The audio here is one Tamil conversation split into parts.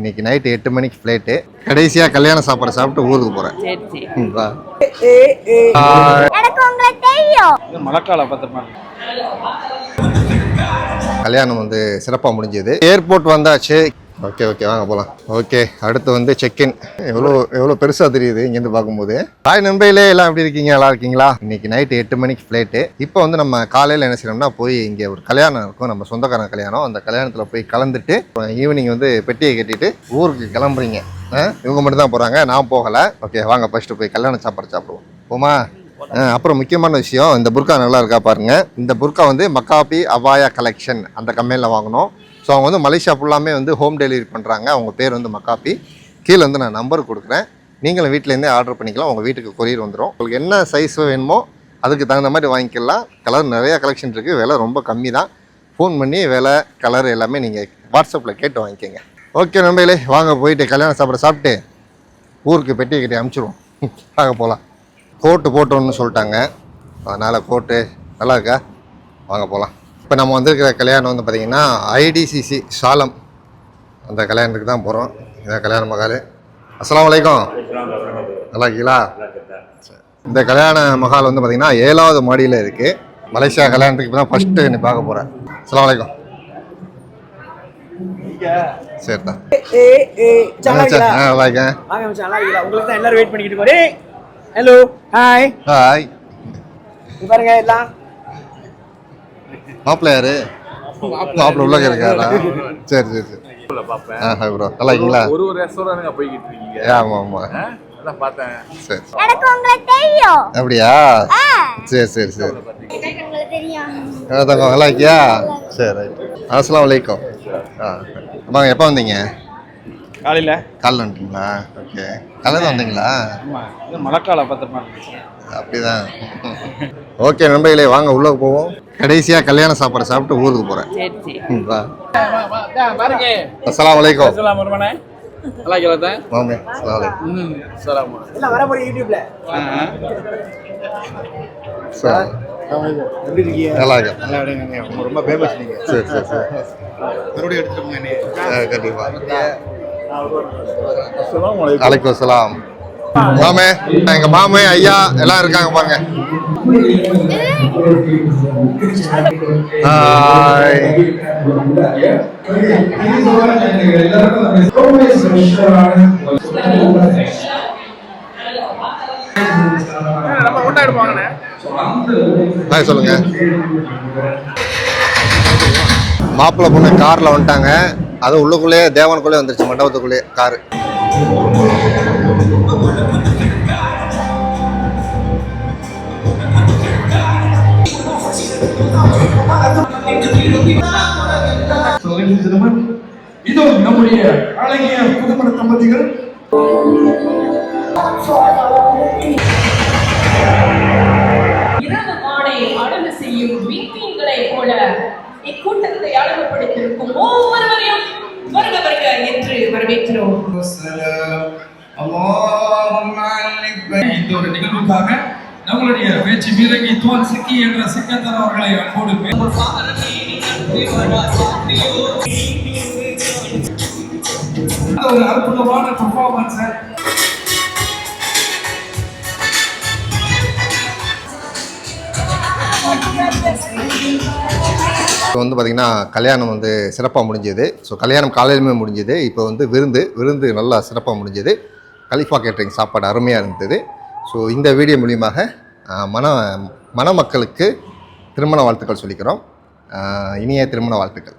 இன்னைக்கு நைட்டு எட்டு மணிக்கு ஃப்ளைட்டு கடைசியாக கல்யாண சாப்பாடு சாப்பிட்டு ஊருக்கு போகிறேன் பத்திரமா? கல்யாணம் வந்து சிறப்பாக முடிஞ்சது. ஏர்போர்ட் வந்தாச்சு. ஓகே ஓகே வாங்க போகலாம் ஓகே அடுத்து வந்து செக்இன் எவ்வளோ எவ்வளோ பெருசாக தெரியுது இங்கேருந்து பார்க்கும்போது. ஹாய் நண்பையிலே எல்லாம் எப்படி இருக்கீங்க? நல்லா இருக்கீங்களா? இன்னைக்கு நைட்டு எட்டு மணிக்கு ஃப்ளைட்டு இப்போ வந்து நம்ம காலையில் என்ன செய்யணும்னா போய் இங்கே ஒரு கல்யாணம் இருக்கும். நம்ம சொந்தக்காரன் கல்யாணம். அந்த கல்யாணத்தில் போய் கலந்துட்டு ஈவினிங் வந்து பெட்டியை கட்டிட்டு ஊருக்கு கிளம்புறீங்க. ஆ? இவங்க மட்டும் தான் போகிறாங்க நான் போகலை. ஓகே வாங்க ஃபஸ்ட்டு போய் கல்யாணம் சாப்பாடு சாப்பிடுவோம். போமா அப்புறம் முக்கியமான விஷயம் இந்த புர்கா நல்லா இருக்கா பாருங்க. இந்த புர்கா வந்து மக்காபி அபாயா கலெக்ஷன் அந்த கம்பெனியில் வாங்கினோம். ஸோ அவங்க வந்து மலேசியா ஃபுல்லாமே வந்து ஹோம் டெலிவரி பண்ணுறாங்க அவங்க பேர் வந்து மக்காப்பி கீழே வந்து நான் நம்பர் கொடுக்குறேன். நீங்களும் வீட்டிலேருந்தே ஆர்டர் பண்ணிக்கலாம். உங்கள் வீட்டுக்கு கொரியர் வந்துடும் உங்களுக்கு என்ன சைஸ் வேணுமோ அதுக்கு தகுந்த மாதிரி வாங்கிக்கலாம். கலர் நிறையா கலெக்ஷன் இருக்குது விலை ரொம்ப கம்மி தான் ஃபோன் பண்ணி விலை கலர் எல்லாமே நீங்கள் வாட்ஸ்அப்பில் கேட்டு வாங்கிக்கோங்க. ஓகே நண்பர்களே வாங்க போயிட்டு கல்யாணம் சாப்பிட சாப்பிட்டு ஊருக்கு பெட்டி கட்டி அமுச்சிடுவோம் வாங்க போகலாம் கோட்டு போட்டோன்னு சொல்லிட்டாங்க. அதனால் கோட்டு நல்லா இருக்கா? வாங்க போகலாம் இப்போ நம்ம வந்திருக்கிற கல்யாணம் வந்து பார்த்திங்கன்னா ஐடிசிசி சாலம் அந்த கல்யாணத்துக்கு தான் போகிறோம். இதான் கல்யாண மகால். அஸ்ஸலாமு அலைக்கும். நல்லா இருக்கீங்களா. இந்த கல்யாண மகால் வந்து பார்த்திங்கன்னா ஏழாவது மாடியில் இருக்குது மலேசியா கல்யாணத்துக்கு இப்போ தான் ஃபஸ்ட்டு நீ பார்க்க போகிறேன் அஸ்ஸலாமு அலைக்கும். சரி தான் ஏ ஏ நல்லா இருக்கேன். உங்களுக்கு தான் எல்லாரும் வெயிட் பண்ணிக்கிட்டு ஹலோ ஹாய் ஹாய் பாருங்க எல்லாம் மாப்பிள்ள யாரு? மாப்பிள்ள உள்ள இருக்காரா? சரி சரி சரி. ஆ ஹாய் ப்ரோ நல்லா இருக்கீங்களா? ஒரு ஒரு ரெஸ்டாரண்ட் போய்கிட்டு இருக்கீங்க. ஆமா ஆமா. ஆ? அதான் பார்த்தேன். சரி எனக்கு உங்களை தெரியும். அப்படியா? சரி சரி சரி. நல்லா இருக்கியா? சரி ரைட். அஸ்ஸலாமு அலைக்கும். ஆ வாங்க எப்போ வந்தீங்க? காலையில? காலைல வந்துட்டீங்களா? ஓகே. காலையில் வந்தீங்களா? ஆமா. இது மழைக்கால பத்திரமா அப்படிதான். ஓகே நண்பர்களே வாங்க உள்ளே போவோம். கடைசியாக கல்யாண சாப்பாடு சாப்பிட்டு ஊருக்கு போகிறேன் வா. பாருங்க. அஸ்ஸலாமு அலைக்கும் சலாம் வருமானே நல்லா கேளத்தேன் வாங்க அஸ்ஸலாமு அலைக்கும் ம் சலாமா எல்லாம் வர போறீங்க யூடியூப்ல. சரி எப்படி இருக்கீங்க நல்லா இருக்கேன். நல்லா ரொம்ப ஃபேமஸ் நீங்க. சரி சரி சரி. மறுபடியும் எடுத்துட்டு ஆ, வலைக்கம் சலாம் மாமே எங்க மாமே ஐயா எல்லாம் இருக்காங்க பாருங்க. சொல்லுங்க. மாப்பிள்ளை பொண்ணு கார்ல வந்துட்டாங்க. அது உள்ளுக்குள்ளேயே தேவனுக்குள்ளே வந்துருச்சு மண்டபத்துக்குள்ளேயே காரு. இதோ நம்முடைய அழகிய புதுமண தம்பதிகள். நம்மளுடைய பேச்சு வீரகி தோல் சிக்கி என்ற சிக்கத்தர் அவர்களை அன்போடு ஒரு அற்புதமான பர்ஃபார்மன்ஸ் இப்போ வந்து பார்த்திங்கன்னா கல்யாணம் வந்து சிறப்பாக முடிஞ்சது. ஸோ கல்யாணம் காலையிலுமே முடிஞ்சது. இப்போ வந்து விருந்து விருந்து நல்லா சிறப்பாக முடிஞ்சது. கலிஃபா கேட்டரிங் சாப்பாடு அருமையாக இருந்தது. ஸோ இந்த வீடியோ மூலியமாக மண மணமக்களுக்கு திருமண வாழ்த்துக்கள் சொல்லிக்கிறோம். இனிய திருமண வாழ்த்துக்கள்.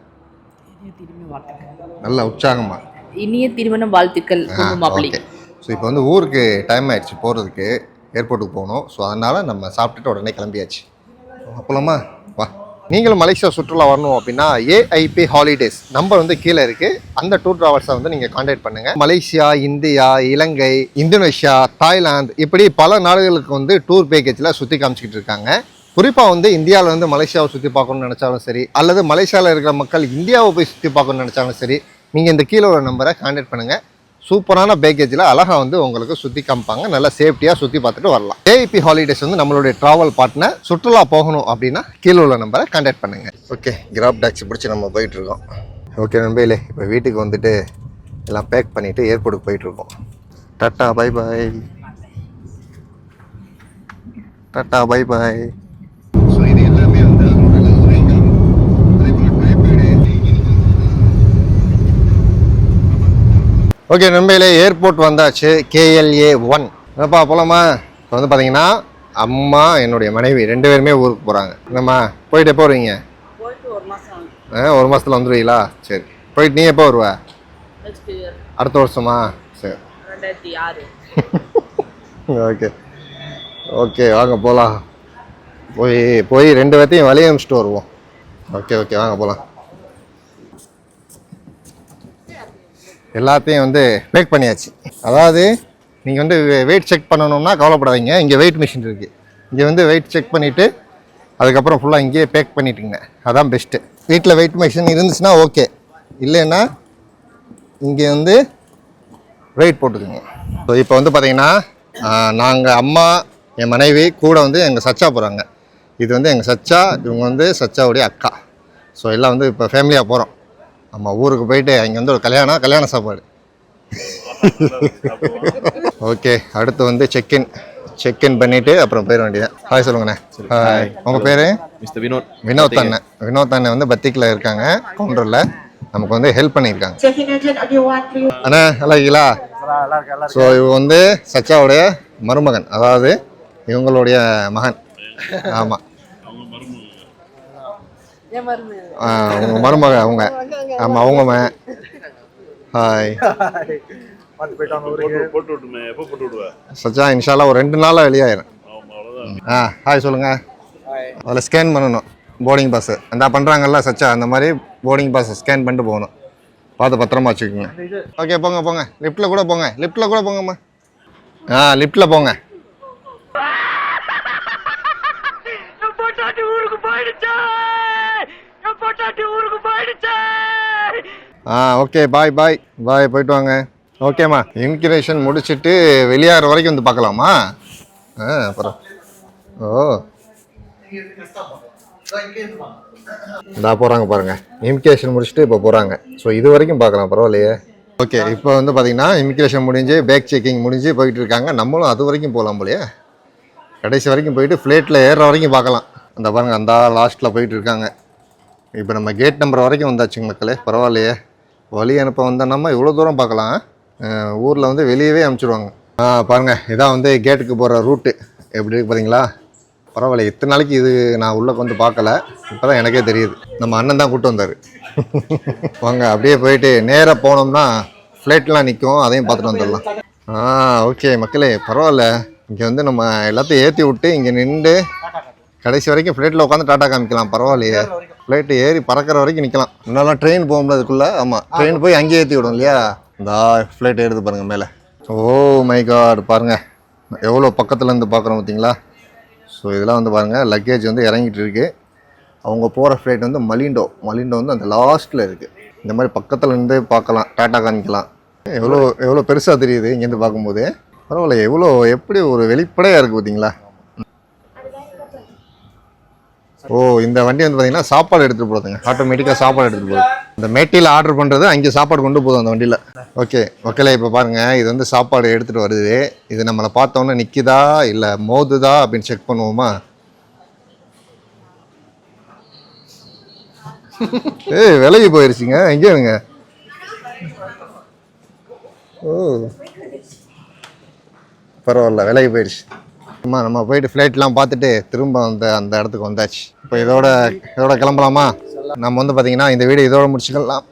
திருமண வாழ்த்துக்கள் நல்ல உற்சாகமாக இனிய திருமண வாழ்த்துக்கள் ஓகே ஸோ இப்போ வந்து ஊருக்கு டைம் ஆயிடுச்சு போகிறதுக்கு ஏர்போர்ட்டுக்கு போகணும். ஸோ அதனால் நம்ம சாப்பிட்டுட்டு உடனே கிளம்பியாச்சு. அப்போலாமா வா நீங்களும் மலேசியா சுற்றுலா வரணும் அப்படின்னா ஏஐபி ஹாலிடேஸ் நம்பர் வந்து கீழே இருக்குது அந்த டூர் ட்ராவல்ஸை வந்து நீங்கள் காண்டாக்ட் பண்ணுங்கள் Malaysia India Ilangai Indonesia Thailand இப்படி பல நாடுகளுக்கு வந்து டூர் பேக்கேஜில் சுற்றி காமிச்சிக்கிட்டு இருக்காங்க. குறிப்பாக வந்து இந்தியாவில் வந்து மலேசியாவை சுற்றி பார்க்கணும்னு நினச்சாலும் சரி அல்லது மலேசியாவில் இருக்கிற மக்கள் இந்தியாவை போய் சுற்றி பார்க்கணும்னு நினச்சாலும் சரி நீங்கள் இந்த கீழே ஒரு நம்பரை காண்டாக்ட் பண்ணுங்கள் சூப்பரான பேக்கேஜில் அழகாக வந்து உங்களுக்கு சுற்றி காமிப்பாங்க. நல்லா சேஃப்டியாக சுற்றி பார்த்துட்டு வரலாம். ஏஐபி ஹாலிடேஸ் வந்து நம்மளுடைய ட்ராவல் பார்ட்னர் சுற்றுலா போகணும் அப்படின்னா கீழே உள்ள நம்பரை கான்டாக்ட் பண்ணுங்கள் ஓகே கிராப் டாக்ஸி பிடிச்சி நம்ம போயிட்டுருக்கோம். ஓகே நண்பையிலே இப்போ வீட்டுக்கு வந்துட்டு எல்லாம் பேக் பண்ணிவிட்டு ஏர்போர்ட்டுக்கு போயிட்டுருக்கோம். Tata bye bye tata bye bye so இது எல்லாமே வந்து அவங்களோட luxury car. அதே போல typhoid. ஓகே நண்பையிலே ஏர்போர்ட் வந்தாச்சு கேஎல்ஏ ஒன் என்னப்பா போலாமா? இப்போ வந்து பார்த்தீங்கன்னா அம்மா என்னுடைய மனைவி ரெண்டு பேருமே ஊருக்கு போகிறாங்க என்னம்மா போயிட்டு எப்போ வருவீங்க? ஆ ஒரு மாதத்தில் வந்துடுவீங்களா சரி. போயிட்டு நீ எப்போ வருவ? அடுத்த வருஷமா? சரி. ஓகே. ஓகே வாங்க போகலாம் போய் போய் ரெண்டு பேர்த்தையும் வழிய அனுப்பிச்சிட்டு வருவோம். ஓகே ஓகே வாங்க போகலாம் எல்லாத்தையும் வந்து பேக் பண்ணியாச்சு. அதாவது நீங்கள் வந்து வெயிட் செக் பண்ணணும்னா கவலைப்படாதீங்க. இங்கே வெயிட் மிஷின் இருக்குது இங்கே வந்து வெயிட் செக் பண்ணிவிட்டு அதுக்கப்புறம் ஃபுல்லாக இங்கேயே பேக் பண்ணிட்டுங்க. அதான் பெஸ்ட்டு வீட்டில் வெயிட் மிஷின் இருந்துச்சுன்னா ஓகே இல்லைன்னா இங்கே வந்து வெயிட் போட்டுக்கோங்க. ஸோ இப்போ வந்து பார்த்தீங்கன்னா நாங்கள் அம்மா என் மனைவி கூட வந்து எங்கள் சச்சா போகிறாங்க இது வந்து எங்கள் சச்சா இவங்க வந்து சச்சாவுடைய அக்கா. ஸோ எல்லாம் வந்து இப்போ ஃபேமிலியாக போகிறோம் நம்ம ஊருக்கு போயிட்டு இங்கே வந்து ஒரு கல்யாணம் கல்யாண சாப்பாடு. ஓகே அடுத்து வந்து செக்இன் செக்இன் பண்ணிவிட்டு அப்புறம் போயிட வேண்டியதான் ஹாய் சொல்லுங்கண்ணே. ஹாய் உங்கள் பேர்? மிஸ்டர் வினோத். வினோத் அண்ணன் வினோத் அண்ணன் வந்து பத்திக்கில் இருக்காங்க. கவுண்டரில் நமக்கு வந்து ஹெல்ப் பண்ணியிருக்காங்க. அண்ணா நல்லா இருக்கீங்களா? ஸோ இவங்க வந்து சச்சாவுடைய மருமகன். அதாவது இவங்களுடைய மகன். ஆமாம் அவங்க மருமக. அவங்க. ஆமாம் அவங்க ஹாய் சச்சா இன்ஷால்லா ஒரு ரெண்டு நாளில் வெளியாயிரும். ஆமா ஆ ஹாய் சொல்லுங்க. அதில் ஸ்கேன் பண்ணணும். போர்டிங் பாஸ் அந்த பண்ணுறாங்கல்ல சச்சா அந்த மாதிரி போர்டிங் பாஸ் ஸ்கேன் பண்ணிட்டு போகணும். பார்த்து பத்திரமா வச்சுக்கோங்க. ஓகே போங்க போங்க. லிஃப்ட்டில் கூட போங்க. லிஃப்ட்டில் கூட போங்கம்மா. ஆ லிஃப்ட்டில் போங்க. ஆ ஓகே பாய் பாய் பாய் போயிட்டு வாங்க. ஓகேம்மா இமிக்ரேஷன் முடிச்சிட்டு வெளியாகிற வரைக்கும் வந்து பார்க்கலாமா? ஆ அப்புறம். ஓ. இதாக போகிறாங்க பாருங்கள் இமிக்ரேஷன் முடிச்சுட்டு இப்போ போகிறாங்க ஸோ இது வரைக்கும் பார்க்கலாம் பரவாயில்லையே. ஓகே இப்போ வந்து பார்த்தீங்கன்னா இமிக்ரேஷன் முடிஞ்சு பேக் செக்கிங் முடிஞ்சு போயிட்டு இருக்காங்க. நம்மளும் அது வரைக்கும் போகலாம் போலையே. கடைசி வரைக்கும் போயிட்டு ஃப்ளைட்டில் ஏறுற வரைக்கும் பார்க்கலாம். அந்த பாருங்கள் அந்த லாஸ்ட்டில் போயிட்டு இருக்காங்க. இப்போ நம்ம கேட் நம்பர் வரைக்கும் வந்தாச்சுங்க மக்களே பரவாயில்லையே. வழி அனுப்ப வந்தால் நம்ம இவ்வளோ தூரம் பார்க்கலாம். ஊரில் வந்து வெளியவே அனுப்பிச்சிடுவாங்க ஆ பாருங்கள் இதான் வந்து கேட்டுக்கு போகிற ரூட்டு எப்படி இருக்கு பார்த்தீங்களா பரவாயில்ல இத்தனை நாளைக்கு இது நான் உள்ளே வந்து பார்க்கல. இப்போ தான் எனக்கே தெரியுது. நம்ம அண்ணன் தான் கூப்பிட்டு வந்தார். வாங்க அப்படியே போயிட்டு நேராக போனோம்னா ஃப்ளைட்லாம் நிற்கும் அதையும் பார்த்துட்டு வந்துடலாம். ஆ ஓகே மக்களே பரவாயில்ல. இங்கே வந்து நம்ம எல்லாத்தையும் ஏற்றி விட்டு இங்கே நின்று கடைசி வரைக்கும் ஃப்ளைட்டில் உட்காந்து டாட்டா காமிக்கலாம் பரவாயில்லையே. ஃப்ளைட்டு ஏறி பறக்கிற வரைக்கும் நிற்கலாம் முன்னெல்லாம் ட்ரெயின் போகும்போது அதுக்குள்ளே? ஆமாம் ட்ரெயின் போய் அங்கேயே ஏற்றி விடும் இல்லையா? இந்த ஃப்ளைட் எடுத்து பாருங்கள் மேலே. ஓ மை காட் பாருங்கள் எவ்வளோ பக்கத்துல இருந்து பார்க்குறோம் பார்த்தீங்களா? ஸோ இதெல்லாம் வந்து பாருங்கள் லக்கேஜ் வந்து இறங்கிட்டு இருக்கு. அவங்க போகிற ஃப்ளைட் வந்து மலிண்டோ. மலிண்டோ வந்து அந்த லாஸ்ட்டில் இருக்குது இந்த மாதிரி பக்கத்தில் இருந்தே பார்க்கலாம். டாட்டா காமிக்கலாம். எவ்வளோ எவ்வளோ பெருசாக தெரியுது இங்கேருந்து பார்க்கும்போது. பரவாயில்ல எவ்வளோ எப்படி ஒரு வெளிப்படையாக இருக்குது பார்த்தீங்களா? ஓ இந்த வண்டி வந்து பார்த்தீங்கன்னா சாப்பாடு எடுத்துகிட்டு போகிறதுங்க ஆட்டோமேட்டிக்காக சாப்பாடு எடுத்துகிட்டு போகுது இந்த மேட்டியில் ஆர்டர் பண்ணுறது அங்கே சாப்பாடு கொண்டு போதும் அந்த வண்டியில். ஓகே ஓகேல இப்போ பாருங்கள் இது வந்து சாப்பாடு எடுத்துகிட்டு வருது. இது நம்மளை பார்த்தோன்னே நிற்கிதா இல்லை மோதுதா அப்படின்னு செக் பண்ணுவோமா? ஏய் விலகி போயிருச்சுங்க. எங்கே இருங்க. ஓ. பரவாயில்ல விலகி போயிடுச்சு அம்மா நம்ம போயிட்டு ஃப்ளைட்லாம் பார்த்துட்டு திரும்ப அந்த அந்த இடத்துக்கு வந்தாச்சு. இப்போ இதோட இதோட கிளம்பலாமா? நம்ம வந்து பார்த்தீங்கன்னா இந்த வீடியோ இதோட முடிச்சுக்கலாம்.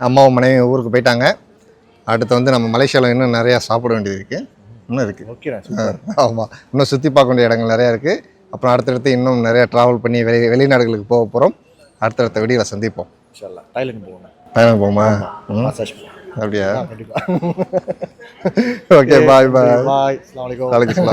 அம்மாவும் மனைவி ஊருக்கு போயிட்டாங்க. அடுத்து வந்து நம்ம மலேசியாவில் இன்னும் நிறையா சாப்பிட வேண்டியது இருக்குது இன்னும் இருக்குது ஆமாம் இன்னும் சுற்றி பார்க்க வேண்டிய இடங்கள் நிறையா இருக்குது அப்புறம் அடுத்தடுத்து இன்னும் நிறையா ட்ராவல் பண்ணி வெளி வெளிநாடுகளுக்கு போக போகிறோம் அடுத்தடுத்த வீடியோவில் சந்திப்போம். தைலண்ட் போகணும் பயணம் போமா ம், மசாஜ் அப்படியா ஓகே பாய் பாய் பாய் அஸ்லாம் வலைக்கம் வலைக்கம்